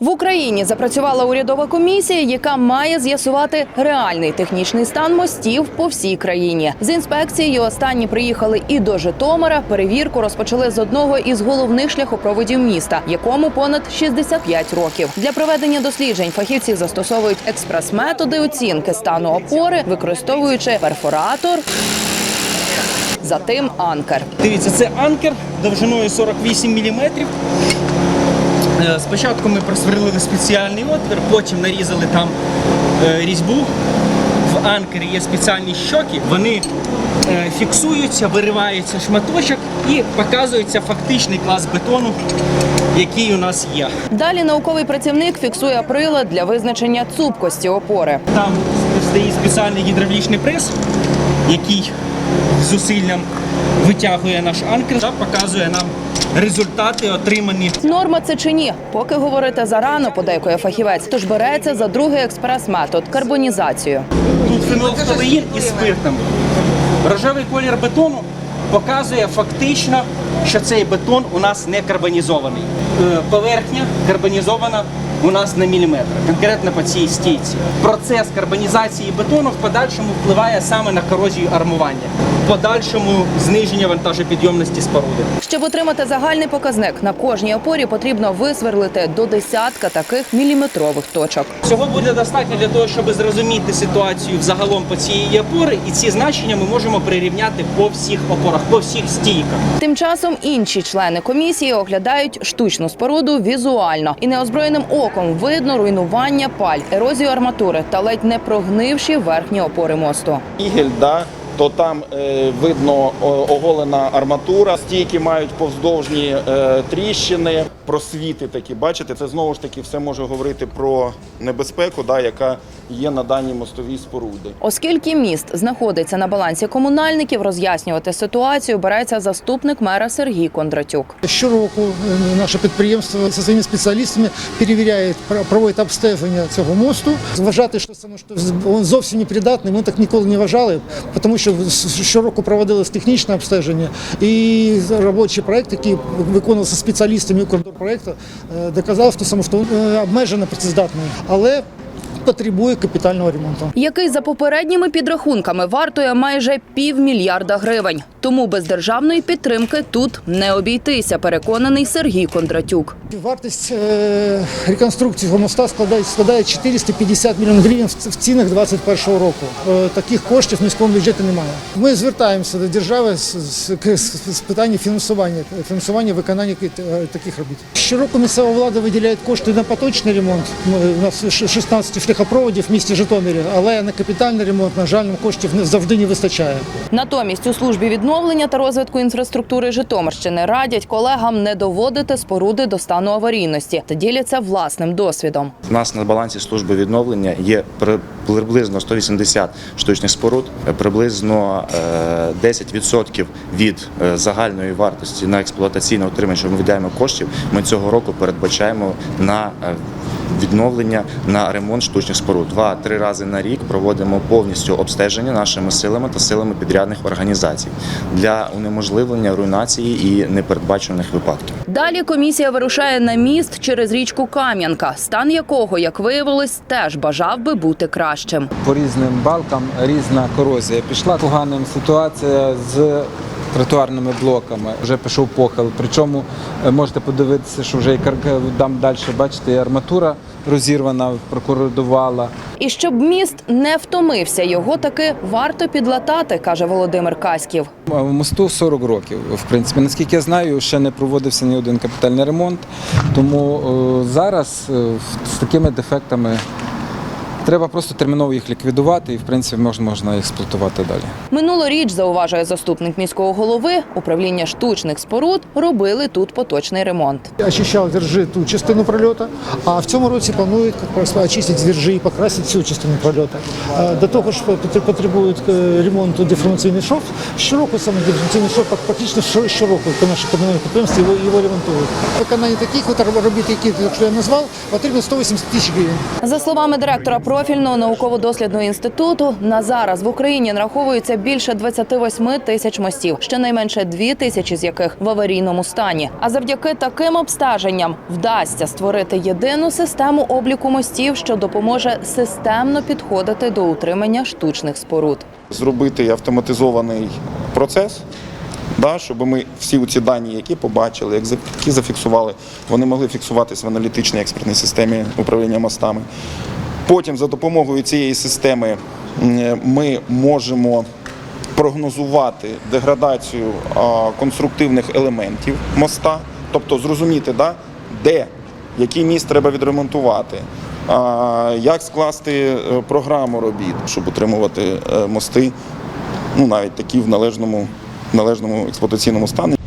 В Україні запрацювала урядова комісія, яка має з'ясувати реальний технічний стан мостів по всій країні. З інспекцією останні приїхали і до Житомира. Перевірку розпочали з одного із головних шляхопроводів міста, якому понад 65 років. Для проведення досліджень фахівці застосовують експрес-методи оцінки стану опори, використовуючи перфоратор, затим анкер. Дивіться, це анкер довжиною 48 мм. Спочатку ми просверлили спеціальний отвір, потім нарізали там е, різьбу. В анкері є спеціальні щоки, вони е, фіксуються, виривається шматочок і показується фактичний клас бетону, який у нас є. Далі науковий працівник фіксує прилад для визначення цупкості опори. Там стоїть спеціальний гідравлічний прес, який зусиллям витягує наш анкер та показує нам результати, отримані Норма це чи ні? Поки говорити зарано, подейкує фахівець. Тож береться за другий експрес-метод карбонізацію. Тут фенолфталеїн із спиртом. Рожевий колір бетону показує фактично, що цей бетон у нас не карбонізований. Е, Поверхня карбонізована у нас на міліметр, конкретно по цій стійці. Процес карбонізації бетону в подальшому впливає саме на корозію армування, в подальшому зниження вантажопідйомності споруди. Щоб отримати загальний показник, на кожній опорі потрібно висверлити до десятка таких міліметрових точок. Цього буде достатньо для того, щоб зрозуміти ситуацію взагалом по цієї опори, і ці значення ми можемо прирівняти по всіх опорах, по всіх стійках. Тим часом інші члени комісії оглядають штучну споруду візуально і неозброєним оком видно руйнування паль, ерозію арматури та ледь не прогнивші верхні опори мосту. Ігель, да, то там е, видно оголена арматура, стійки мають повздовжні е, тріщини, просвіти такі. Бачите, це знову ж таки все може говорити про небезпеку, да, яка є на даній мостовій споруді. Оскільки міст знаходиться на балансі комунальників, роз'яснювати ситуацію береться заступник мера Сергій Кондратюк. Щороку е, наше підприємство зі своїми спеціалістами перевіряє, про- проводить обстеження цього мосту. Вважати, що саме що він зовсім непридатний, ми так ніколи не вважали, тому що с- щороку проводилось технічне обстеження і робочий проект, який виконувався спеціалістами Укрдорпроекту, е, доказав, що саме що він е, обмежено працездатний, але потребує капітального ремонту. який за попередніми підрахунками вартує майже півмільярда гривень. Тому без державної підтримки тут не обійтися, переконаний Сергій Кондратюк. Вартість е, реконструкції цього моста складає, складає 450 мільйонів гривень в цінах 2021 року. Е, Таких коштів в міському бюджеті немає. Ми звертаємося до держави з, питання фінансування, фінансування виконання е, таких робіт. Щороку місцева влада виділяє кошти на поточний ремонт. У нас ш- 16 шляхопроводів в місті Житомирі, але на капітальний ремонт, на жаль, коштів не завжди не вистачає. Натомість у службі відновлення та розвитку інфраструктури Житомирщини радять колегам не доводити споруди до стану аварійності та діляться власним досвідом. У нас на балансі служби відновлення є при- приблизно 180 штучних споруд, е, приблизно е, 10% від е, загальної вартості на експлуатаційне утримання, що ми видаємо коштів. Ми цього року передбачаємо на е, відновлення на ремонт штучних споруд. Два-три рази на рік проводимо повністю обстеження нашими силами та силами підрядних організацій для унеможливлення руйнації і непередбачених випадків. Далі комісія вирушає на міст через річку Кам'янка, стан якого, як виявилось, теж бажав би бути кращим. по різним балкам різна корозія. Пішла поганим ситуація з тротуарними блоками. Вже пішов похил. Причому е, можете подивитися, що вже і кар- там далі, бачите, і арматура розірвана, прокоридувала. І щоб міст не втомився, його таки варто підлатати, каже Володимир Каськів. Мосту 40 років. В принципі, наскільки я знаю, ще не проводився ні один капітальний ремонт. Тому е, зараз е, з такими дефектами треба просто терміново їх ліквідувати і в принципі можна, можна експлуатувати далі. Минулоріч, зауважує заступник міського голови, управління штучних споруд робили тут поточний ремонт. очищав віржі ту частину прольоту, а в цьому році планують просто очистити віржі і покрасити всю частину прольоту. До того ж потребують е, ремонту деформаційний шов. Щороку саме деформаційний шов практично щороку по нашій комунальній підприємстві його, його ремонтують. Виконання таких от робіт, які я назвав, потрібно 180 тисяч гривень. За словами директора профільного науково-дослідного інституту на зараз в Україні нараховується більше 28 тисяч мостів, щонайменше 2 тисячі з яких в аварійному стані. А завдяки таким обстеженням вдасться створити єдину систему обліку мостів, що допоможе системно підходити до утримання штучних споруд. зробити автоматизований процес, да, щоб ми всі ці дані, які побачили, які зафіксували, вони могли фіксуватися в аналітичній експертній системі управління мостами. Потім за допомогою цієї системи ми можемо прогнозувати деградацію конструктивних елементів моста, тобто зрозуміти, де, який міст треба відремонтувати, як скласти е, програму робіт, щоб утримувати е, мости, ну навіть такі в належному експлуатаційному стані.